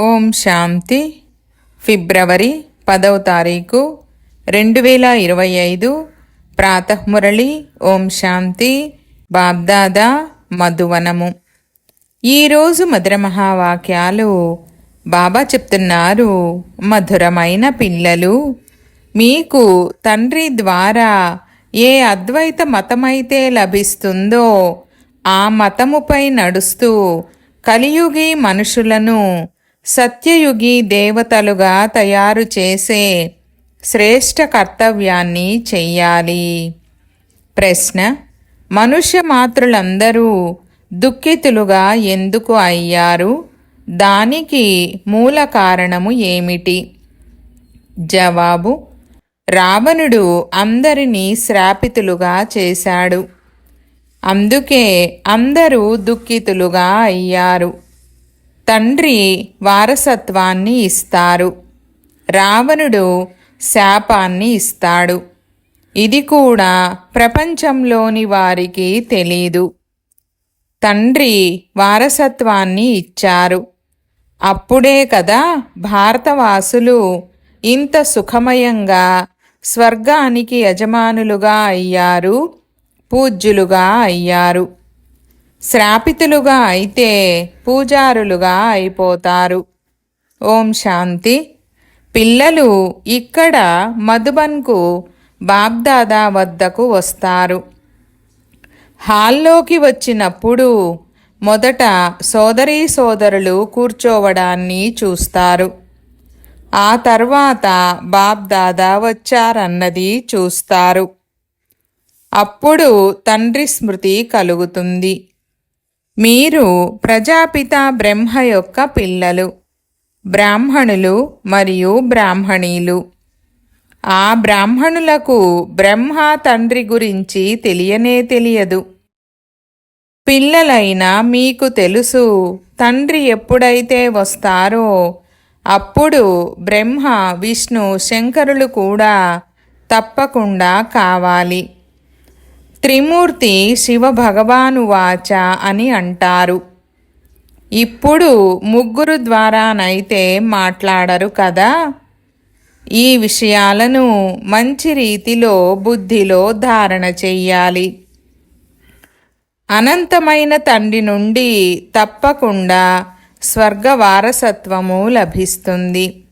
ఓం శాంతి. ఫిబ్రవరి పదవ తారీఖు రెండు వేల ఇరవై ఐదు. ప్రాతఃమురళి. ఓం శాంతి. బాబ్దాదా మధువనము. ఈరోజు మధుర మహావాక్యాలు బాబా చెప్తున్నారు. మధురమైన పిల్లలు మీకు తండ్రి ద్వారా ఏ అద్వైత మతమైతే లభిస్తుందో ఆ మతముపై నడుస్తూ కలియుగి మనుషులను సత్యయుగి దేవతలుగా తయారు చేసే శ్రేష్ట కర్తవ్యాన్ని చెయ్యాలి. ప్రశ్న మనుష్య మాతృలందరూ దుఃఖితులుగా ఎందుకు అయ్యారు? దానికి మూల కారణము ఏమిటి? జవాబు రావణుడు అందరినీ శ్రాపితులుగా చేశాడు. అందుకే అందరూ దుఃఖితులుగా అయ్యారు. తండ్రి వారసత్వాన్ని ఇస్తారు. రావణుడు శాపాన్ని ఇస్తాడు. ఇది కూడా ప్రపంచంలోని వారికి తెలీదు. తండ్రి వారసత్వాన్ని ఇచ్చారు. అప్పుడే కదా భారతవాసులు ఇంత సుఖమయంగా స్వర్గానికి యజమానులుగా అయ్యారు పూజ్యులుగా అయ్యారు. శ్రాపితులుగా అయితే పూజారులుగా అయిపోతారు. ఓం శాంతి. పిల్లలు ఇక్కడ మధుబన్కు బాబ్దాదా వద్దకు వస్తారు. హాల్లోకి వచ్చినప్పుడు మొదట సోదరీ సోదరులు కూర్చోవడాన్ని చూస్తారు. ఆ తర్వాత బాబ్దాదా వచ్చారన్నది చూస్తారు. అప్పుడు తండ్రి స్మృతి కలుగుతుంది. మీరు ప్రజాపిత బ్రహ్మ యొక్క పిల్లలు బ్రాహ్మణులు మరియు బ్రాహ్మణీలు. ఆ బ్రాహ్మణులకు బ్రహ్మ తండ్రి గురించి తెలియనే తెలియదు. పిల్లలైన మీకు తెలుసు తండ్రి ఎప్పుడైతే వస్తారో అప్పుడు బ్రహ్మ విష్ణు శంకరులు కూడా తప్పకుండా కావాలి. త్రిమూర్తి శివ భగవాను వాచ అని అంటారు. ఇప్పుడు ముగ్గురు ద్వారానైతే మాట్లాడరు కదా? ఈ విషయాలను మంచి రీతిలో బుద్ధిలో ధారణ చెయ్యాలి. అనంతమైన తండ్రి నుండి తప్పకుండా స్వర్గ వారసత్వము లభిస్తుంది.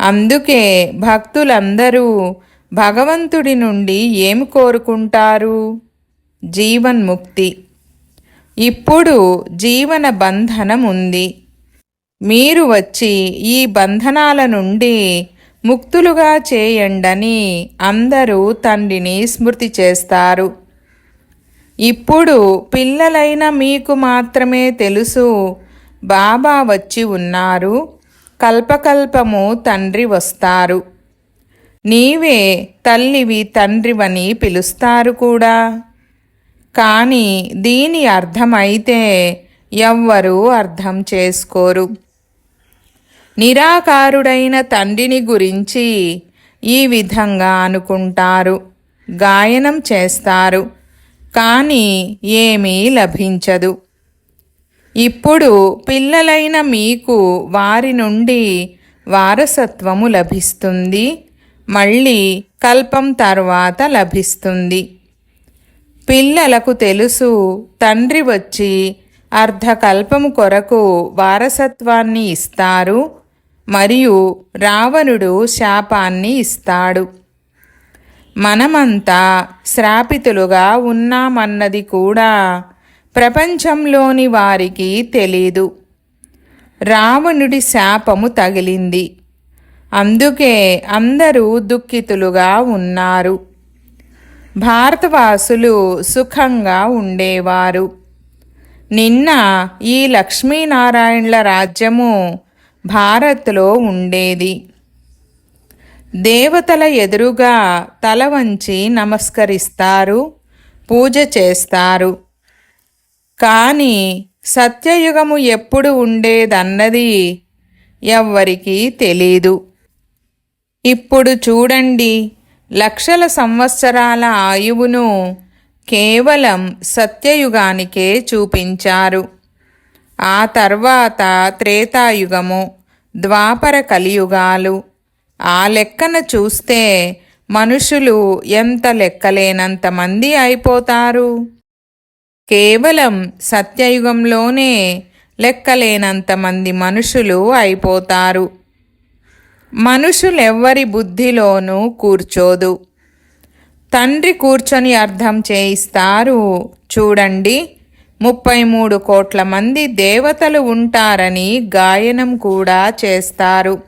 అందుకే భక్తులందరూ భగవంతుడి నుండి ఏమి కోరుకుంటారు? జీవన్ముక్తి. ఇప్పుడు జీవన బంధనం ఉంది మీరు వచ్చి ఈ బంధనాల నుండి ముక్తులుగా చేయండని అందరూ తండ్రిని స్మృతి చేస్తారు. ఇప్పుడు పిల్లలైన మీకు మాత్రమే తెలుసు బాబా వచ్చి ఉన్నారు కల్పకల్పము తండ్రి వస్తారు. నీవే తల్లివి తండ్రివని పిలుస్తారు కూడా. కానీ దీని అర్థమైతే ఎవ్వరూ అర్థం చేసుకోరు. నిరాకారుడైన తండ్రిని గురించి ఈ విధంగా అనుకుంటారు. గాయనం చేస్తారు. కానీ ఏమీ లభించదు. ఇప్పుడు పిల్లలైన మీకు వారి నుండి వారసత్వము లభిస్తుంది. మళ్ళీ కల్పం తర్వాత లభిస్తుంది. పిల్లలకు తెలుసు తండ్రి వచ్చి అర్ధకల్పము కొరకు వారసత్వాన్ని ఇస్తారు మరియు రావణుడు శాపాన్ని ఇస్తాడు. మనమంతా శ్రాపితులుగా ఉన్నామన్నది కూడా ప్రపంచంలోని వారికి తెలీదు. రావణుడి శాపము తగిలింది. అందుకే అందరూ దుఃఖితులుగా ఉన్నారు. భారతవాసులు సుఖంగా ఉండేవారు. నిన్న ఈ లక్ష్మీనారాయణుల రాజ్యము భారత్లో ఉండేది. దేవతల ఎదురుగా తల వంచి నమస్కరిస్తారు పూజ చేస్తారు. కానీ సత్యయుగము ఎప్పుడు ఉండేదన్నది ఎవ్వరికీ తెలీదు. ఇప్పుడు చూడండి లక్షల సంవత్సరాల ఆయువును కేవలం సత్యయుగానికే చూపించారు. ఆ తర్వాత త్రేతాయుగము ద్వాపర కలియుగాలు. ఆ లెక్కన చూస్తే మనుషులు ఎంత లెక్కలేనంత మంది అయిపోతారు? కేవలం సత్యయుగంలోనే లెక్కలేనంత మంది మనుషులు అయిపోతారు. మనుషులెవ్వరి బుద్ధిలోనూ కూర్చోదు. తండ్రి కూర్చొని అర్థం చేయిస్తారు. చూడండి ముప్పై మూడు కోట్ల మంది దేవతలు ఉంటారని గాయనం కూడా చేస్తారు.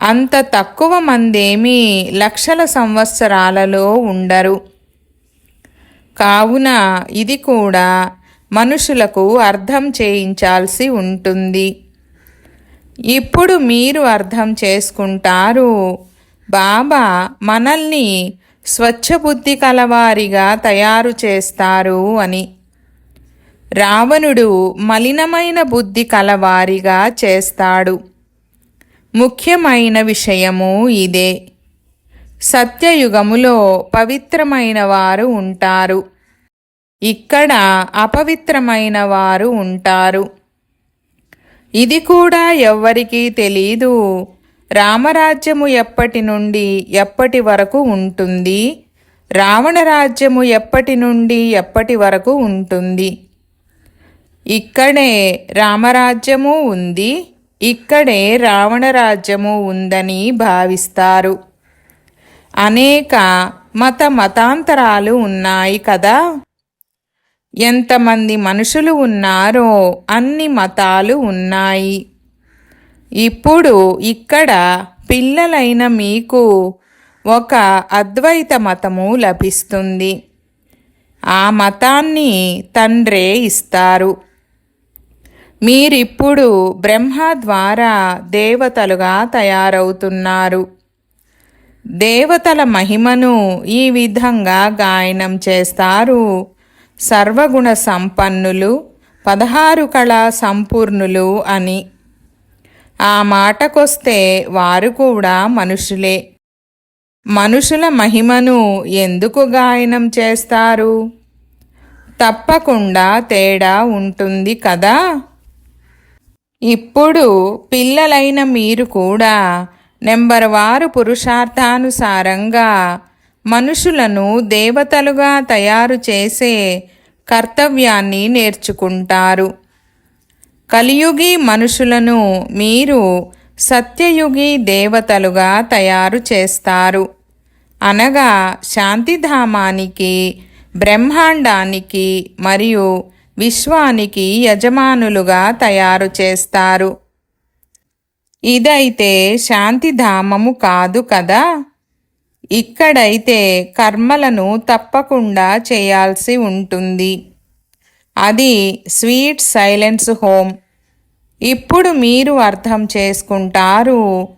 అంత తక్కువ మందేమీ లక్షల సంవత్సరాలలో ఉండరు. కావున ఇది కూడా మనుషులకు అర్థం చేయించాల్సి ఉంటుంది. ఇప్పుడు మీరు అర్థం చేసుకుంటారు. బాబా మనల్ని స్వచ్ఛబుద్ధి కలవారిగా తయారు చేస్తారు అని. రావణుడు మలినమైన బుద్ధి కలవారిగా చేస్తాడు. ముఖ్యమైన విషయము ఇదే. సత్యయుగములో పవిత్రమైన వారు ఉంటారు. ఇక్కడ అపవిత్రమైన వారు ఉంటారు. ఇది కూడా ఎవ్వరికీ తెలీదు. రామరాజ్యము ఎప్పటి నుండి ఎప్పటి వరకు ఉంటుంది? రావణ రాజ్యము ఎప్పటి నుండి ఎప్పటి వరకు ఉంటుంది? ఇక్కడే రామరాజ్యము ఉంది. ఇక్కడే రావణ రాజ్యము ఉందని భావిస్తారు. అనేక మత మతాంతరాలు ఉన్నాయి కదా? ఎంతమంది మనుషులు ఉన్నారో అన్ని మతాలు ఉన్నాయి. ఇప్పుడు ఇక్కడ పిల్లలైన మీకు ఒక అద్వైత మతము లభిస్తుంది. ఆ మతాన్ని తండ్రే ఇస్తారు. మీరిప్పుడు బ్రహ్మ ద్వారా దేవతలుగా తయారవుతున్నారు. దేవతల మహిమను ఈ విధంగా గాయనం చేస్తారు. సర్వగుణ సంపన్నులు పదహారు కళా సంపూర్ణులు అని. ఆ మాటకొస్తే వారు కూడా మనుషులే. మనుషుల మహిమను ఎందుకు గాయనం చేస్తారు? తప్పకుండా తేడా ఉంటుంది కదా? ఇప్పుడు పిల్లలైన మీరు కూడా నెంబర్ వారు పురుషార్థానుసారంగా మనుషులను దేవతలుగా తయారు చేసే కర్తవ్యాన్ని నేర్చుకుంటారు. కలియుగి మనుషులను మీరు సత్యయుగి దేవతలుగా తయారు చేస్తారు. అనగా శాంతిధామానికి బ్రహ్మాండానికి మరియు విశ్వానికి యజమానులుగా తయారు చేస్తారు. ఇదైతే శాంతిధామము కాదు కదా? ఇక్కడైతే కర్మలను తప్పకుండా చేయాల్సి ఉంటుంది. అది స్వీట్ సైలెన్స్ హోమ్. ఇప్పుడు మీరు అర్థం చేసుకుంటారు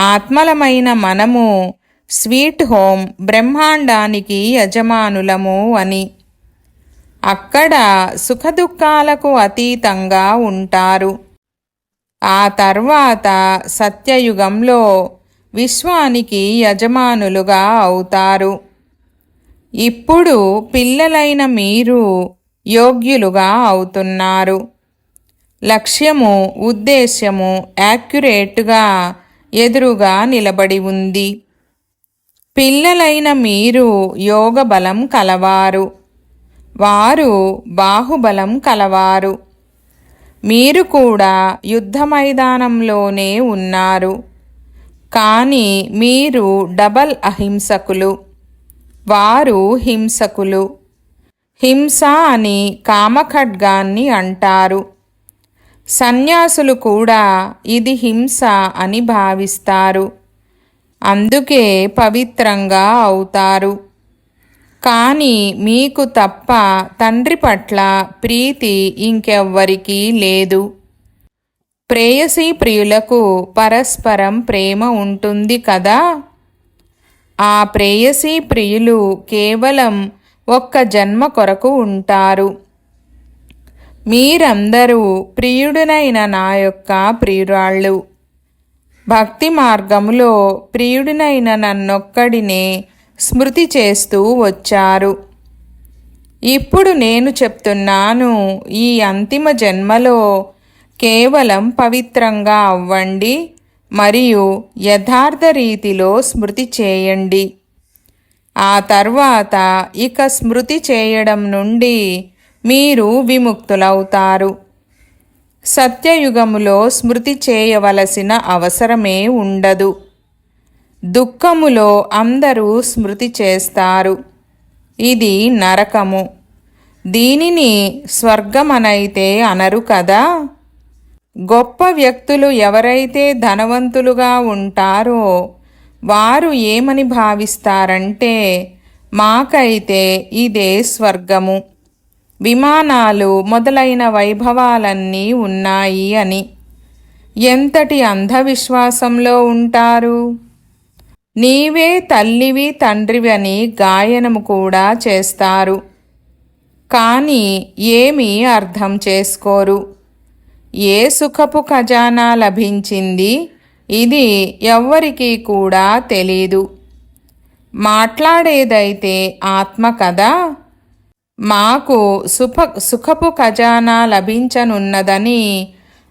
ఆత్మలమైన మనము స్వీట్ హోమ్ బ్రహ్మాండానికి యజమానులము అని. అక్కడ సుఖదుఖాలకు అతీతంగా ఉంటారు. ఆ తర్వాత సత్యయుగంలో విశ్వానికి యజమానులుగా అవుతారు. ఇప్పుడు పిల్లలైన మీరు యోగ్యులుగా అవుతున్నారు. లక్ష్యము ఉద్దేశ్యము యాక్యురేట్గా ఎదురుగా నిలబడి ఉంది. పిల్లలైన మీరు యోగ బలం కలవారు. వారు బాహుబలం కలవారు. మీరు కూడా యుద్ధ మైదానంలోనే ఉన్నారు. కానీ మీరు డబల్ అహింసకులు. వారు హింసకులు. హింస అని కామఖడ్గాన్ని అంటారు. సన్యాసులు కూడా ఇది హింస అని భావిస్తారు. అందుకే పవిత్రంగా అవుతారు. కానీ మీకు తప్ప తండ్రి పట్ల ప్రీతి ఇంకెవ్వరికీ లేదు. ప్రేయసీ ప్రియులకు పరస్పరం ప్రేమ ఉంటుంది కదా? ఆ ప్రేయసీ ప్రియులు కేవలం ఒక్క జన్మ కొరకు ఉంటారు. మీరందరూ ప్రియుడినైన నా యొక్క ప్రియురాళ్ళు. భక్తి మార్గములో ప్రియుడినైన నన్నొక్కడినే స్మృతి చేస్తూ వచ్చారు. ఇప్పుడు నేను చెప్తున్నాను ఈ అంతిమ జన్మలో కేవలం పవిత్రంగా అవ్వండి మరియు యథార్థ రీతిలో స్మృతి చేయండి. ఆ తర్వాత ఇక స్మృతి చేయడం నుండి మీరు విముక్తులవుతారు. సత్యయుగములో స్మృతి చేయవలసిన అవసరమే ఉండదు. దుఃఖములో అందరూ స్మృతి చేస్తారు. ఇది నరకము. దీనిని స్వర్గమనైతే అనరు కదా? గొప్ప వ్యక్తులు ఎవరైతే ధనవంతులుగా ఉంటారో వారు ఏమని భావిస్తారంటే మాకైతే ఇదే స్వర్గము. విమానాలు మొదలైన వైభవాలన్నీ ఉన్నాయి అని. ఎంతటి అంధవిశ్వాసంలో ఉంటారు? నీవే తల్లివి తండ్రివి అని గాయనము కూడా చేస్తారు. కానీ ఏమీ అర్థం చేసుకోరు. ఏ సుఖపు ఖజానా లభించింది? ఇది ఎవ్వరికీ కూడా తెలీదు. మాట్లాడేదైతే ఆత్మ కదా? మాకు సుఖ సుఖపు ఖజానా లభించనున్నదని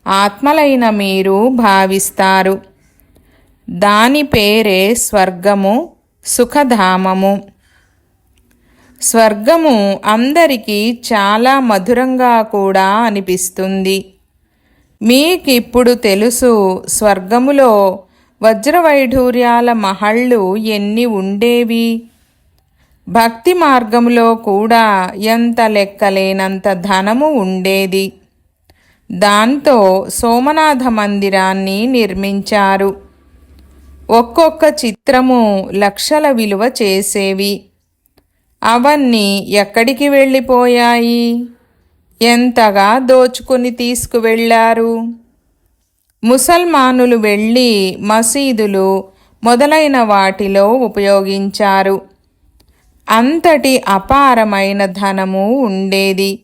ఆత్మలైన మీరు భావిస్తారు. దాని పేరే స్వర్గము సుఖధామము. స్వర్గము అందరికీ చాలా మధురంగా కూడా అనిపిస్తుంది. మీకిప్పుడు తెలుసు స్వర్గములో వజ్రవైఢూర్యాల మహళ్ళు ఎన్ని ఉండేవి? భక్తి మార్గములో కూడా ఎంత లెక్కలేనంత ధనము ఉండేది. దాంతో సోమనాథ మందిరాన్ని నిర్మించారు. ఒక్కొక్క చిత్రము లక్షల విలువ చేసేవి. అవన్నీ ఎక్కడికి వెళ్ళిపోయాయి? ఎంతగా దోచుకుని తీసుకువెళ్ళారు? ముసల్మానులు వెళ్ళి మసీదులు మొదలైన వాటిలో ఉపయోగించారు. అంతటి అపారమైన ధనము ఉండేది.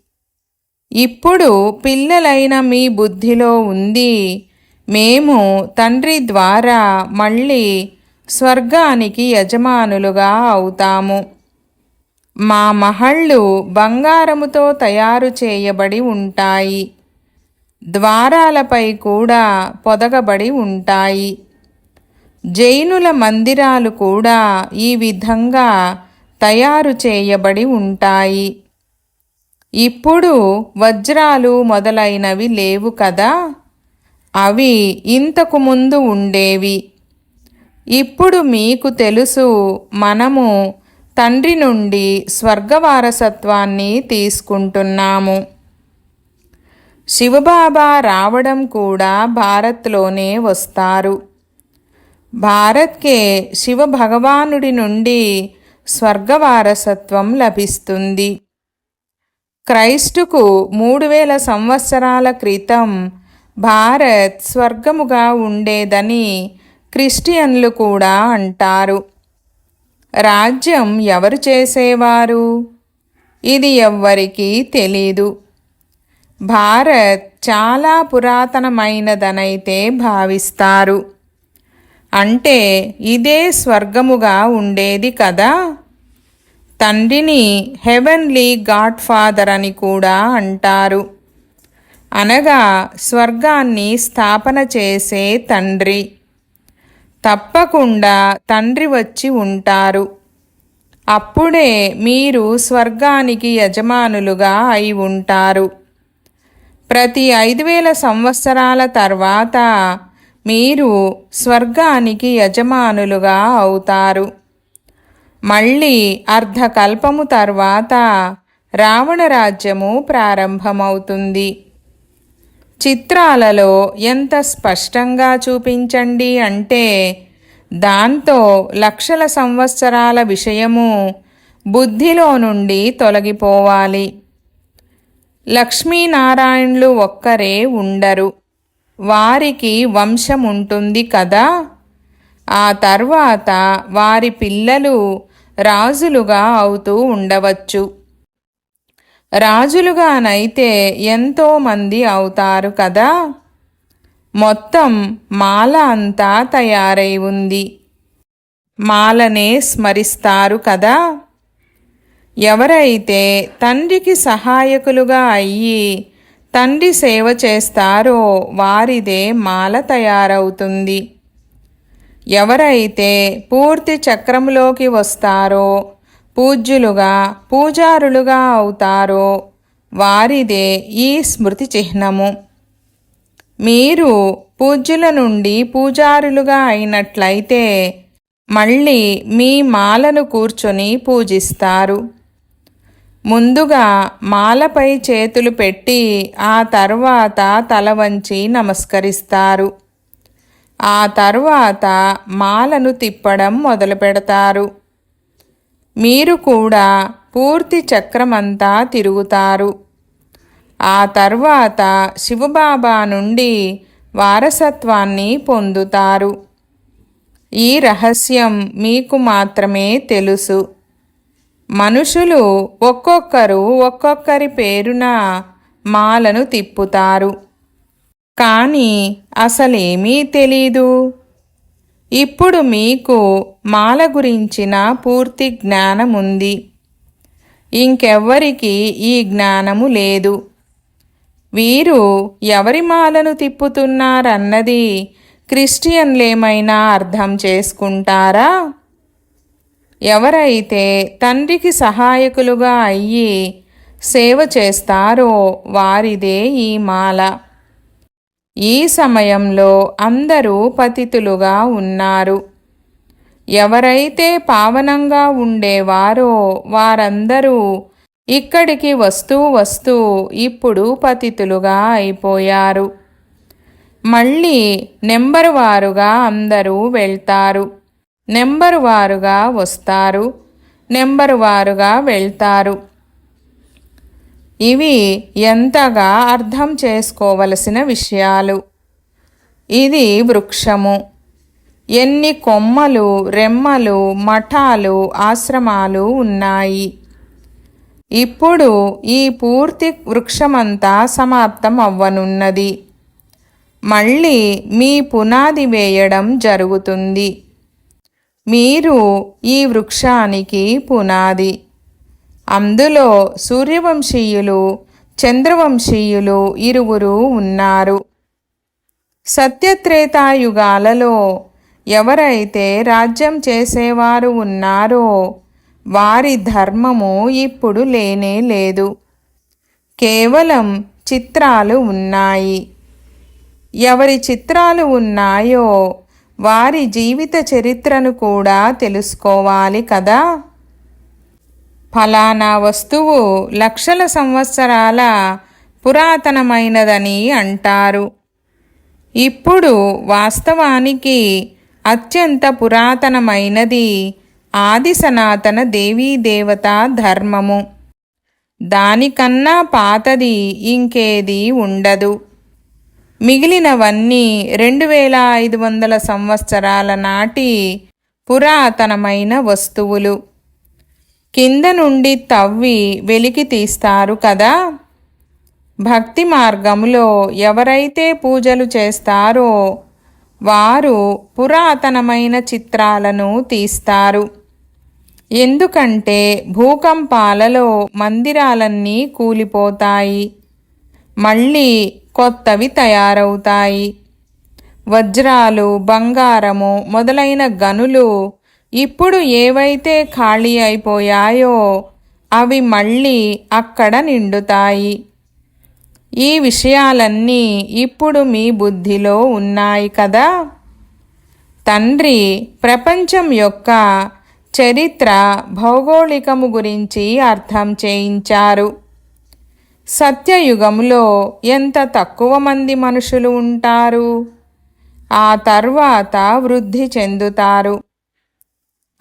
ఇప్పుడు పిల్లలైన మీ బుద్ధిలో ఉంది. మేము తండ్రి ద్వారా మళ్ళీ స్వర్గానికి యజమానులుగా అవుతాము. మా మహళ్ళు బంగారముతో తయారు చేయబడి ఉంటాయి. ద్వారాలపై కూడా పొదగబడి ఉంటాయి. జైనుల మందిరాలు కూడా ఈ విధంగా తయారు చేయబడి ఉంటాయి. ఇప్పుడు వజ్రాలు మొదలైనవి లేవు కదా? అవి ఇంతకు ముందు ఉండేవి. ఇప్పుడు మీకు తెలుసు మనము తండ్రి నుండి స్వర్గవారసత్వాన్ని తీసుకుంటున్నాము. శివబాబా రావడం కూడా భారత్లోనే వస్తారు. భారత్కే శివ భగవానుడి నుండి స్వర్గవారసత్వం లభిస్తుంది. క్రైస్టుకు మూడు వేల సంవత్సరాల క్రితం భారత్ స్వర్గముగా ఉండేదని క్రిస్టియన్లు కూడా అంటారు. రాజ్యం ఎవరు చేసేవారు? ఇది ఎవ్వరికీ తెలీదు. భారత్ చాలా పురాతనమైనదనైతే భావిస్తారు. అంటే ఇదే స్వర్గముగా ఉండేది కదా? తండ్రిని హెవెన్లీ గాడ్ ఫాదర్ అని కూడా అంటారు. అనగా స్వర్గాన్ని స్థాపన చేసే తండ్రి. తప్పకుండా తండ్రి వచ్చి ఉంటారు. అప్పుడే మీరు స్వర్గానికి యజమానులుగా అయి ఉంటారు. ప్రతి ఐదు వేల సంవత్సరాల తర్వాత మీరు స్వర్గానికి యజమానులుగా అవుతారు. మళ్ళీ అర్ధకల్పము తర్వాత రావణ రాజ్యము ప్రారంభమవుతుంది. చిత్రాలలో ఎంత స్పష్టంగా చూపించండి అంటే దాంతో లక్షల సంవత్సరాల విషయము బుద్ధిలో నుండి తొలగిపోవాలి. లక్ష్మీనారాయణులు ఒక్కరే ఉండరు. వారికి వంశం ఉంటుంది కదా. ఆ తర్వాత వారి పిల్లలు రాజులుగా అవుతూ ఉండవచ్చు. రాజులుగానైతే ఎంతోమంది అవుతారు కదా? మొత్తం మాల అంతా తయారై ఉంది. మాలనే స్మరిస్తారు కదా? ఎవరైతే తండ్రికి సహాయకులుగా అయ్యి తండ్రి సేవ చేస్తారో వారిదే మాల తయారవుతుంది. ఎవరైతే పూర్తి చక్రంలోకి వస్తారో పూజ్యులుగా పూజారులుగా అవుతారో వారిదే ఈ స్మృతి చిహ్నము. మీరు పూజ్యుల నుండి పూజారులుగా అయినట్లయితే మళ్ళీ మీ మాలను కూర్చొని పూజిస్తారు. ముందుగా మాలపై చేతులు పెట్టి ఆ తర్వాత తల వంచి నమస్కరిస్తారు. ఆ తర్వాత మాలను తిప్పడం మొదలు పెడతారు మీరు కూడా పూర్తి చక్రమంతా తిరుగుతారు. ఆ తర్వాత శివబాబా నుండి వారసత్వాన్ని పొందుతారు. ఈ రహస్యం మీకు మాత్రమే తెలుసు. మనుషులు ఒక్కొక్కరు ఒక్కొక్కరి పేరున మాలను తిప్పుతారు. కానీ అసలేమీ తెలీదు. ఇప్పుడు మీకు మాల గురించిన పూర్తి జ్ఞానముంది. ఇంకెవ్వరికి ఈ జ్ఞానము లేదు. వీరు ఎవరి మాలను తిప్పుతున్నారన్నది క్రిస్టియన్లేమైనా అర్థం చేసుకుంటారా? ఎవరైతే తండ్రికి సహాయకులుగా అయ్యి సేవ చేస్తారో వారిదే ఈ మాల. ఈ సమయంలో అందరూ పతితులుగా ఉన్నారు. ఎవరైతే పావనంగా ఉండేవారో వారందరూ ఇక్కడికి వస్తూ వస్తూ ఇప్పుడు పతితులుగా అయిపోయారు. మళ్ళీ నెంబరు వారుగా అందరూ వెళ్తారు. నెంబరు వారుగా వస్తారు. నెంబరు వారుగా వెళ్తారు. ఇవి ఎంతగా అర్థం చేసుకోవలసిన విషయాలు. ఇది వృక్షము. ఎన్ని కొమ్మలు రెమ్మలు మఠాలు ఆశ్రమాలు ఉన్నాయి. ఇప్పుడు ఈ పూర్తి వృక్షమంతా సమాప్తం అవ్వనున్నది. మళ్ళీ మీ పునాది వేయడం జరుగుతుంది. మీరు ఈ వృక్షానికి పునాది. అందులో సూర్యవంశీయులు చంద్రవంశీయులు ఇరువురు ఉన్నారు. సత్యత్రేతాయుగాలలో ఎవరైతే రాజ్యం చేసేవారు ఉన్నారో వారి ధర్మము ఇప్పుడు లేనే లేదు. కేవలం చిత్రాలు ఉన్నాయి. ఎవరి చిత్రాలు ఉన్నాయో వారి జీవిత చరిత్రను కూడా తెలుసుకోవాలి కదా? ఫలానా వస్తువు లక్షల సంవత్సరాల పురాతనమైనదని అంటారు. ఇప్పుడు వాస్తవానికి అత్యంత పురాతనమైనది ఆది సనాతన దేవీ దేవత ధర్మము. దానికన్నా పాతది ఇంకేది ఉండదు. మిగిలినవన్నీ రెండు వేల ఐదు వందల సంవత్సరాల నాటి పురాతనమైన వస్తువులు. కింద నుండి తవ్వి వెలికి తీస్తారు కదా? భక్తి మార్గములో ఎవరైతే పూజలు చేస్తారో వారు పురాతనమైన చిత్రాలను తీస్తారు. ఎందుకంటే భూకంపాలలో మందిరాలన్నీ కూలిపోతాయి. మళ్ళీ కొత్తవి తయారవుతాయి. వజ్రాలు బంగారము మొదలైన గనులు ఇప్పుడు ఏవైతే ఖాళీ అయిపోయాయో అవి మళ్ళీ అక్కడ నిండుతాయి. ఈ విషయాలన్నీ ఇప్పుడు మీ బుద్ధిలో ఉన్నాయి కదా? తండ్రి ప్రపంచం యొక్క చరిత్ర భౌగోళికము గురించి అర్థం చేయించారు. సత్యయుగంలో ఎంత తక్కువ మంది మనుషులు ఉంటారు? ఆ తర్వాత వృద్ధి చెందుతారు.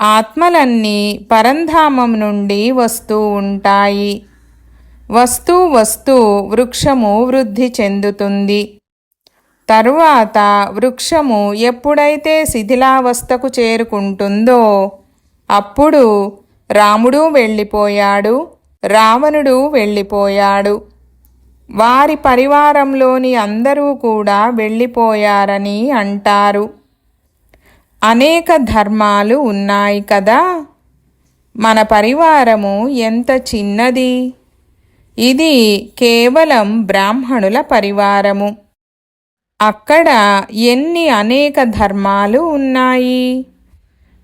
ఆత్మలన్నీ పరంధామం నుండి వస్తూ ఉంటాయి. వస్తూ వస్తూ వృక్షము వృద్ధి చెందుతుంది. తరువాత వృక్షము ఎప్పుడైతే శిథిలావస్థకు చేరుకుంటుందో అప్పుడు రాముడు వెళ్ళిపోయాడు రావణుడు వెళ్ళిపోయాడు. వారి పరివారంలోని అందరూ కూడా వెళ్ళిపోయారని అంటారు. అనేక ధర్మాలు ఉన్నాయి కదా. మన పరివారము ఎంత చిన్నది. ఇది కేవలం బ్రాహ్మణుల పరివారము. అక్కడ ఎన్ని అనేక ధర్మాలు ఉన్నాయి.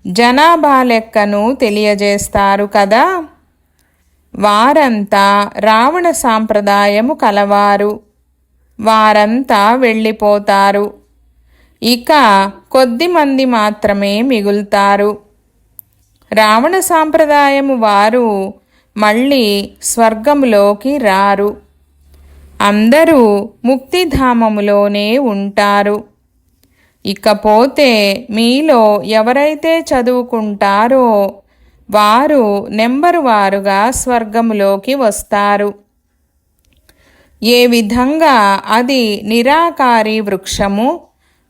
జనాభా లెక్కను తెలియజేస్తారు కదా. వారంతా రావణ సాంప్రదాయము కలవారు. వారంతా వెళ్ళిపోతారు. ఇక కొద్దిమంది మాత్రమే మిగులుతారు. రావణ సాంప్రదాయము వారు మళ్ళీ స్వర్గములోకి రారు. అందరూ ముక్తిధామములోనే ఉంటారు. ఇకపోతే మీలో ఎవరైతే చదువుకుంటారో వారు నెంబరు వారుగా స్వర్గములోకి వస్తారు. ఏ విధంగా అది నిరాకారి వృక్షము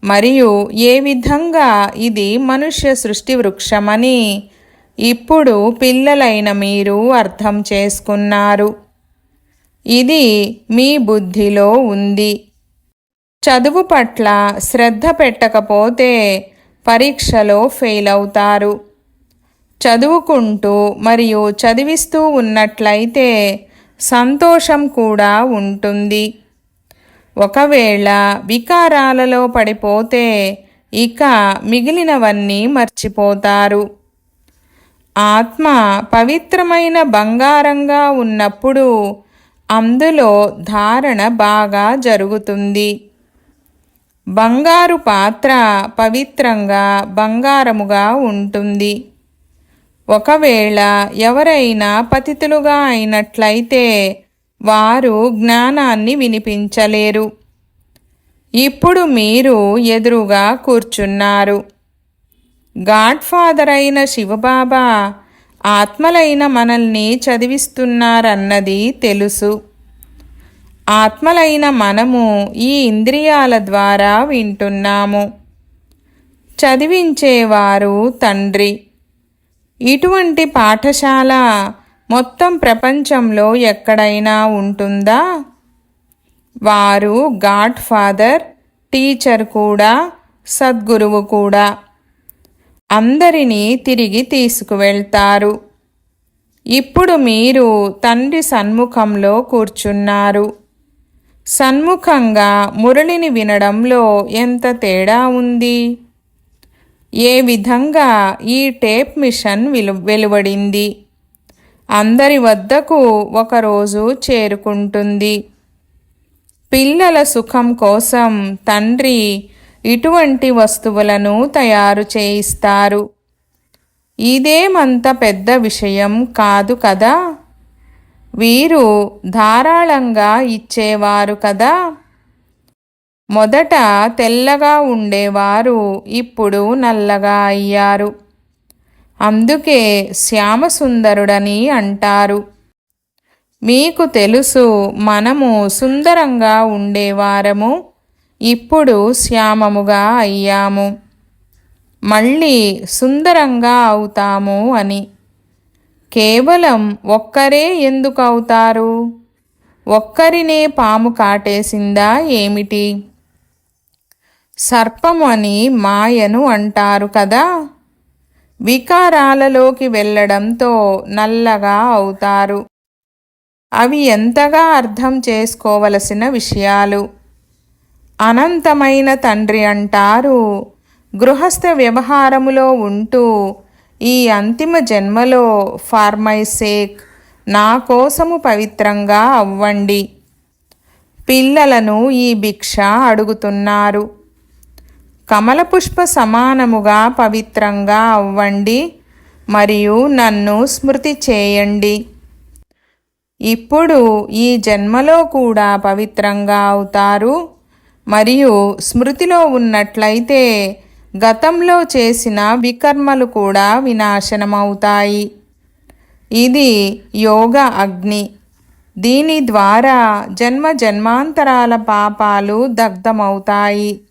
మరియు ఏ విధంగా ఇది మనుష్య సృష్టి వృక్షమని ఇప్పుడు పిల్లలైన మీరు అర్థం చేసుకున్నారు. ఇది మీ బుద్ధిలో ఉంది. చదువు పట్ల శ్రద్ధ పెట్టకపోతే పరీక్షలో ఫెయిల్ అవుతారు. చదువుకుంటూ మరియు చదివిస్తూ ఉన్నట్లయితే సంతోషం కూడా ఉంటుంది. ఒకవేళ వికారాలలో పడిపోతే ఇక మిగిలినవన్నీ మర్చిపోతారు. ఆత్మ పవిత్రమైన బంగారంగా ఉన్నప్పుడు అందులో ధారణ బాగా జరుగుతుంది. బంగారు పాత్ర పవిత్రంగా బంగారముగా ఉంటుంది. ఒకవేళ ఎవరైనా పతితులుగా అయినట్లయితే వారు జ్ఞానాన్ని వినిపించలేరు. ఇప్పుడు మీరు ఎదురుగా కూర్చున్నారు. గాడ్ఫాదర్ అయిన శివబాబా ఆత్మలైన మనల్ని చదివిస్తున్నారన్నది తెలుసు. ఆత్మలైన మనము ఈ ఇంద్రియాల ద్వారా వింటున్నాము. చదివించేవారు తండ్రి. ఇటువంటి పాఠశాల మొత్తం ప్రపంచంలో ఎక్కడైనా ఉంటుందా? వారు గాడ్ ఫాదర్ టీచర్ కూడా సద్గురువు కూడా. అందరినీ తిరిగి తీసుకువెళ్తారు. ఇప్పుడు మీరు తండ్రి సన్ముఖంలో కూర్చున్నారు. సన్ముఖంగా మురళిని వినడంలో ఎంత తేడా ఉంది? ఏ విధంగా ఈ టేప్ మిషన్ వెలువడింది? అందరి వద్దకు ఒకరోజు చేరుకుంటుంది. పిల్లల సుఖం కోసం తండ్రి ఇటువంటి వస్తువులను తయారు చేయిస్తారు. ఇదేమంత పెద్ద విషయం కాదు కదా? వీరు ధారాళంగా ఇచ్చేవారు కదా? మొదట తెల్లగా ఉండేవారు ఇప్పుడు నల్లగా అయ్యారు. అందుకే శ్యామసుందరుడని అంటారు. మీకు తెలుసు మనము సుందరంగా ఉండేవారము ఇప్పుడు శ్యామముగా అయ్యాము. మళ్ళీ సుందరంగా అవుతాము అని. కేవలం ఒక్కరే ఎందుకు అవుతారు? ఒక్కరినే పాము కాటేసిందా ఏమిటి? సర్పము అని మాయను అంటారు కదా. వికారాలలోకి వెళ్ళడంతో నల్లగా అవుతారు. అవి ఎంతగా అర్థం చేసుకోవలసిన విషయాలు? అనంతమైన తండ్రి అంటారు గృహస్థ వ్యవహారములో ఉంటూ ఈ అంతిమ జన్మలో ఫార్ మై సేక్ నా కోసము పవిత్రంగా అవ్వండి. పిల్లలను ఈ భిక్ష అడుగుతున్నారు. కమలపుష్ప సమానముగా పవిత్రంగా అవ్వండి మరియు నన్ను స్మృతి చేయండి. ఇప్పుడు ఈ జన్మలో కూడా పవిత్రంగా అవుతారు. మరియు స్మృతిలో ఉన్నట్లయితే గతంలో చేసిన వికర్మలు కూడా వినాశనమవుతాయి. ఇది యోగ అగ్ని. దీని ద్వారా జన్మ జన్మాంతరాల పాపాలు దగ్ధమవుతాయి.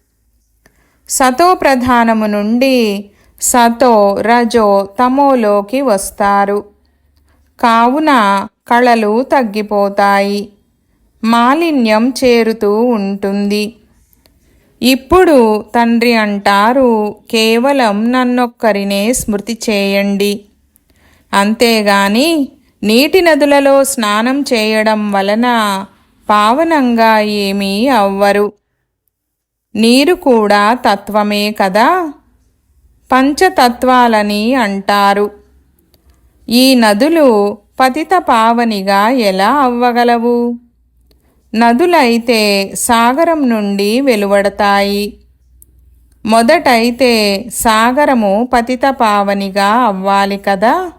సతో ప్రధానము నుండి సతో రజో తమోలోకి వస్తారు. కావున కళలు తగ్గిపోతాయి. మాలిన్యం చేరుతూ ఉంటుంది. ఇప్పుడు తండ్రి అంటారు కేవలం నన్నొక్కరినే స్మృతి చేయండి. అంతేగాని నీటి నదులలో స్నానం చేయడం వలన పావనంగా ఏమీ అవ్వరు. నీరు కూడా తత్వమే కదా? పంచతత్వాలని అంటారు. ఈ నదులు పతిత పావనిగా ఎలా అవ్వగలవు? నదులైతే సాగరం నుండి వెలువడతాయి. మొదటైతే సాగరము పతిత పావనిగా అవ్వాలి కదా?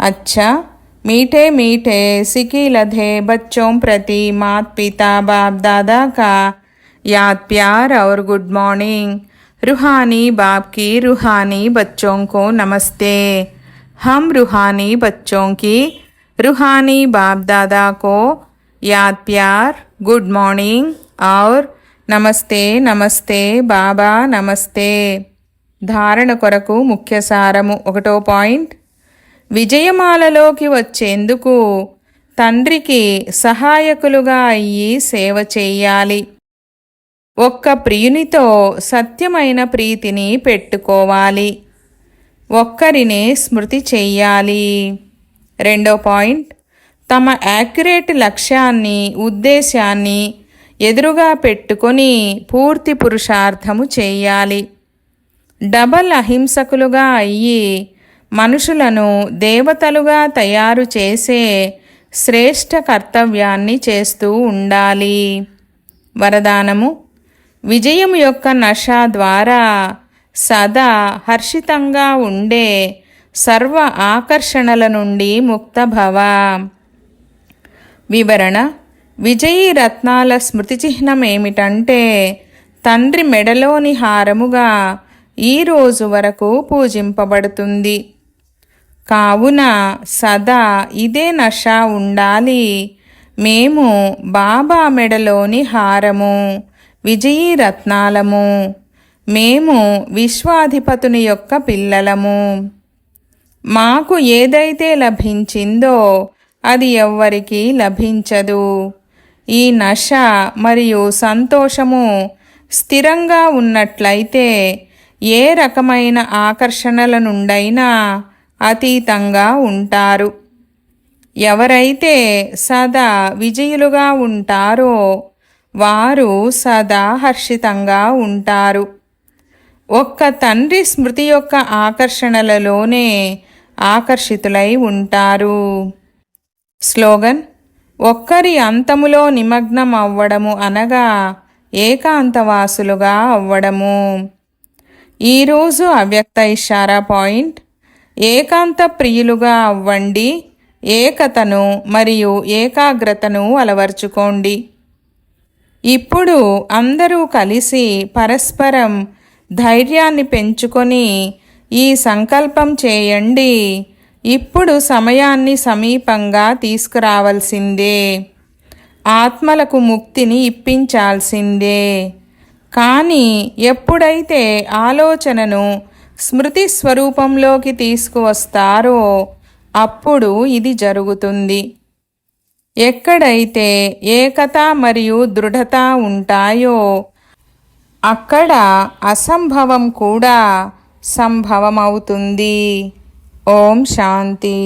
అచ్చా! మీటే మీటే సికీలధే బచ్చోం ప్రతి మాత్ పితా బాబ్ बाप दादा याद प्यार और गुड मॉर्निंग रूहानी बाप की रूहानी बच्चों को नमस्ते हम रूहानी बच्चों की रूहानी बाप दादा को याद प्यार गुड मॉर्निंग और నమస్తే నమస్తే బాబా నమస్తే ధారణ కొరకు ముఖ్య సారము ఒకటో పాయింట్ విజయమాలలోకి వచ్చేందుకు తండ్రికి సహాయకులుగా అయ్యి సేవ చేయాలి ఒక్క ప్రియునితో సత్యమైన ప్రీతిని పెట్టుకోవాలి. ఒక్కరినే స్మృతి చెయ్యాలి. రెండో పాయింట్ తమ యాక్యురేట్ లక్ష్యాన్ని ఉద్దేశాన్ని ఎదురుగా పెట్టుకొని పూర్తి పురుషార్థము చేయాలి డబల్ అహింసకులుగా అయ్యి మనుషులను దేవతలుగా తయారు చేసే శ్రేష్ఠ కర్తవ్యాన్ని చేస్తూ ఉండాలి. వరదానము విజయం యొక్క నష ద్వారా సదా హర్షితంగా ఉండే సర్వ ఆకర్షణల నుండి ముక్తభవ. వివరణ విజయీ రత్నాల స్మృతి చిహ్నం ఏమిటంటే తండ్రి మెడలోని హారముగా ఈ రోజు వరకు పూజింపబడుతుంది. కావున సదా ఇదే నష ఉండాలి. మేము బాబా మెడలోని హారము. విజయీ రత్నాలము మేము విశ్వాధిపతుని యొక్క పిల్లలము. మాకు ఏదైతే లభించిందో అది ఎవ్వరికీ లభించదు. ఈ నష మరియు సంతోషము స్థిరంగా ఉన్నట్లయితే ఏ రకమైన ఆకర్షణల నుండైనా అతీతంగా ఉంటారు. ఎవరైతే సదా విజయులుగా ఉంటారో వారు సదా హర్షితంగా ఉంటారు. ఒక్క తండ్రి స్మృతి యొక్క ఆకర్షణలలోనే ఆకర్షితులై ఉంటారు. స్లోగన్ ఒక్కరి అంతములో నిమగ్నం అవ్వడము అనగా ఏకాంతవాసులుగా అవ్వడము. ఈరోజు అవ్యక్త ఇషారా పాయింట్ ఏకాంత ప్రియులుగా అవ్వండి ఏకతను మరియు ఏకాగ్రతను అలవర్చుకోండి. ఇప్పుడు అందరూ కలిసి పరస్పరం ధైర్యాన్ని పెంచుకొని ఈ సంకల్పం చేయండి. ఇప్పుడు సమయాన్ని సమీపంగా తీసుకురావాల్సిందే. ఆత్మలకు ముక్తిని ఇప్పించాల్సిందే. కానీ ఎప్పుడైతే ఆలోచనను స్మృతి స్వరూపంలోకి తీసుకువస్తారో అప్పుడు ఇది జరుగుతుంది. ఎక్కడైతే ఏకత మరియు దృఢత ఉంటాయో అక్కడ అసంభవం కూడా సంభవమవుతుంది. ఓం శాంతి.